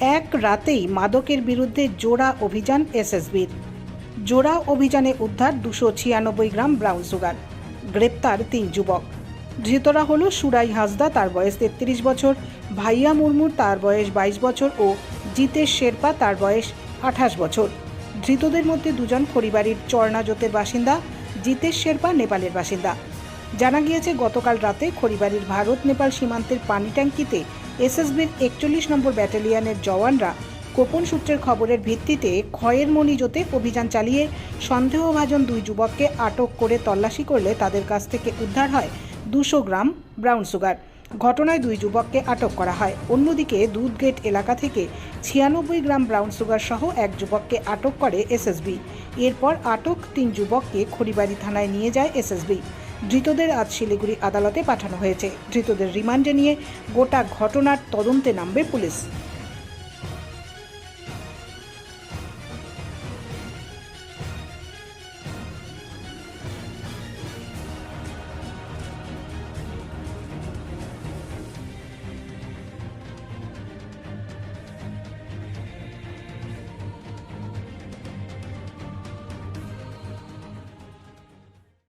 এক রাতেই মাদকের বিরুদ্ধে জোড়া অভিযান এসএসবির। জোড়া অভিযানে উদ্ধার দুশো ছিয়ানব্বই গ্রাম ব্রাউন সুগার, গ্রেপ্তার তিন যুবক। ধৃতরা হল সুরাই হাসদা, তার বয়স তেত্রিশ বছর, ভাইয়া মুর্মুর তার বয়স বাইশ বছর ও জিতেশ শেরপা, তার বয়স আঠাশ বছর। ধৃতদের মধ্যে দুজন খড়িবাড়ির চরনাজোতের বাসিন্দা, জিতেশ শেরপা নেপালের বাসিন্দা। জানা গিয়েছে, গতকাল রাতে খড়িবাড়ির ভারত নেপাল সীমান্তের পানি ট্যাঙ্কিতে এসএসবির একচল্লিশ নম্বর ব্যাটালিয়নের জওয়ানরা গোপন সূত্রের খবরের ভিত্তিতে ক্ষয়ের মণিজোতে অভিযান চালিয়ে সন্দেহভাজন দুই যুবককে আটক করে তল্লাশি করলে তাদের কাছ থেকে উদ্ধার হয় দুশো গ্রাম ব্রাউন সুগার। ঘটনায় দুই যুবককে আটক করা হয়। অন্যদিকে দুধগেট এলাকা থেকে ছিয়ানব্বই গ্রাম ব্রাউন সুগার সহ এক যুবককে আটক করে এসএসবি। এরপর আটক তিন যুবককে খড়িবাড়ি থানায় নিয়ে যায় এসএসবি। ধৃতদের আজ শিলিগুড়ি আদালতে পাঠানো হয়েছে। ধৃতদের রিমান্ডে নিয়ে গোটা ঘটনার তদন্তে নামবে পুলিশ।